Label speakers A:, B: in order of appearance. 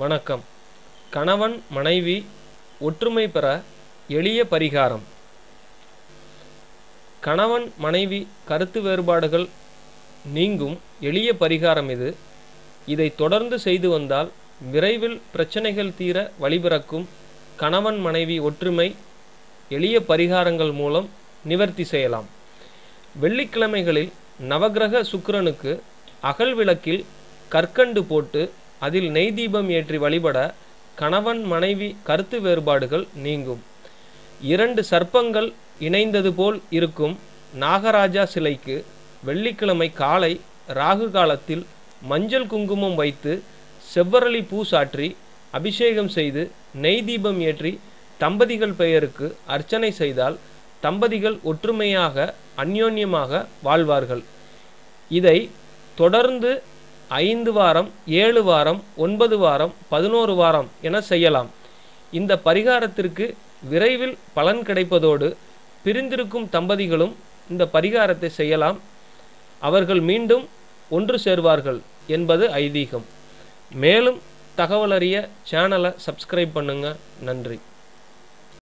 A: வணக்கம். கணவன் மனைவி ஒற்றுமை பெற எளிய பரிகாரம். கணவன் மனைவி கருத்து வேறுபாடுகள் நீங்கும் எளிய பரிகாரம் இது. இதை தொடர்ந்து செய்து வந்தால் விரைவில் பிரச்சனைகள் தீர வழிபிறக்கும் கணவன் மனைவி ஒற்றுமை எளிய பரிகாரங்கள் மூலம் நிவர்த்தி செய்யலாம். வெள்ளிக்கிழமைகளில் நவக்கிரக சுக்கிரனுக்கு அகல் விளக்கில் கற்கண்டு போட்டு அதில் நெய் தீபம் ஏற்றி வழிபட கணவன் மனைவி கருத்து வேறுபாடுகள் நீங்கும். இரண்டு சர்ப்பங்கள் இணைந்தது போல் இருக்கும் நாகராஜா சிலைக்கு வெள்ளிக்கிழமை காலை ராகு காலத்தில் மஞ்சள் குங்குமம் வைத்து செவ்வரளி பூ சாற்றி அபிஷேகம் செய்து நெய் தீபம் ஏற்றி தம்பதிகள் பெயருக்கு அர்ச்சனை செய்தால் தம்பதிகள் ஒற்றுமையாக அந்யோன்யமாக வாழ்வார்கள். இதை தொடர்ந்து ஐந்து வாரம் ஏழு வாரம் ஒன்பது வாரம் பதினோரு வாரம் என செய்யலாம். இந்த பரிகாரத்திற்கு விரைவில் பலன் கிடைப்பதோடு பிரிந்திருக்கும் தம்பதிகளும் இந்த பரிகாரத்தை செய்யலாம். அவர்கள் மீண்டும் ஒன்று சேர்வார்கள் என்பது ஐதீகம். மேலும் தகவலறிய சேனலை சப்ஸ்கிரைப் பண்ணுங்கள் நன்றி.